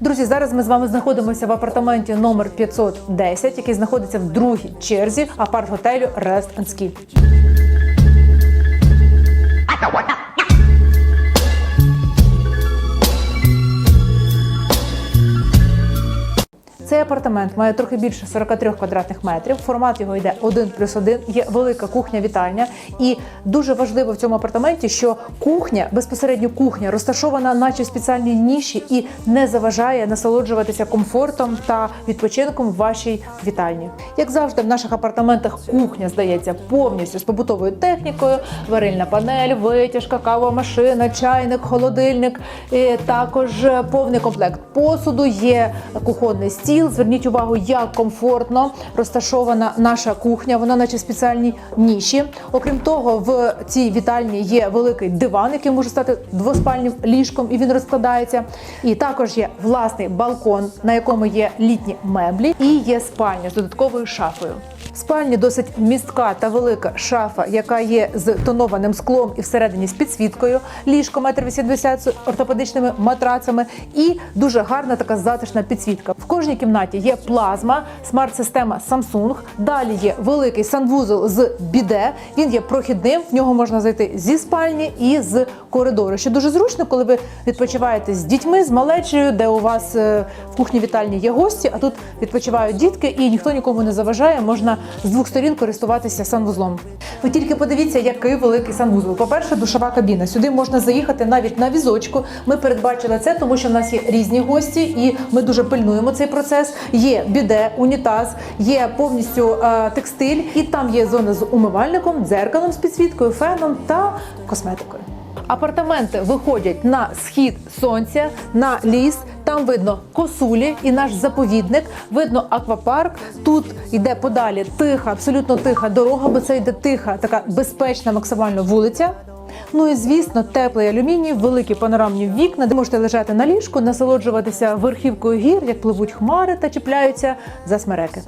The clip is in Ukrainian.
Друзі, зараз ми з вами знаходимося в апартаменті номер 510, який знаходиться в другій черзі апарт-готелю Rest and Ski. Цей апартамент має трохи більше 43 квадратних метрів. Формат його йде 1 плюс 1. Є велика кухня-вітальня. І дуже важливо в цьому апартаменті, що кухня, безпосередньо кухня, розташована, наче в спеціальній ніші, і не заважає насолоджуватися комфортом та відпочинком в вашій вітальні. Як завжди, в наших апартаментах кухня здається повністю з побутовою технікою: варильна панель, витяжка, кавова машина, чайник, холодильник. І також повний комплект посуду. Є кухонний стіл. Зверніть увагу, як комфортно розташована наша кухня. Вона, наче спеціальні ніші. Окрім того, в цій вітальні є великий диван, який може стати двоспальним ліжком, і він розкладається. І також є власний балкон, на якому є літні меблі, і є спальня з додатковою шафою. Спальні досить містка та велика шафа, яка є з тонованим склом і всередині з підсвіткою, ліжко 1,80 м з ортопедичними матрацами і дуже гарна така затишна підсвітка. В кожній кімнаті є плазма, смарт-система Samsung. Далі є великий санвузол з біде. Він є прохідним. В нього можна зайти зі спальні і з коридору. Що дуже зручно, коли ви відпочиваєте з дітьми, з малечею, де у вас е, в кухні вітальні є гості, а тут відпочивають дітки, і ніхто нікому не заважає. Можна з двох сторін користуватися санвузлом. Ви тільки подивіться, який великий санвузол. По-перше, душова кабіна. Сюди можна заїхати навіть на візочку. Ми передбачили це, тому що в нас є різні гості, і ми дуже пильнуємо цей процес. Є біде, унітаз, є повністю е, текстиль, і там є зона з умивальником, дзеркалом з підсвіткою, феном та косметикою. Апартаменти виходять на схід сонця, на ліс. Там видно косулі і наш заповідник. Видно аквапарк. Тут йде подалі тиха, абсолютно тиха дорога, бо це йде тиха, така безпечна, максимально вулиця. Ну і звісно, теплий алюміній, великі панорамні вікна, де можете лежати на ліжку, насолоджуватися верхівкою гір, як пливуть хмари та чіпляються за смереки.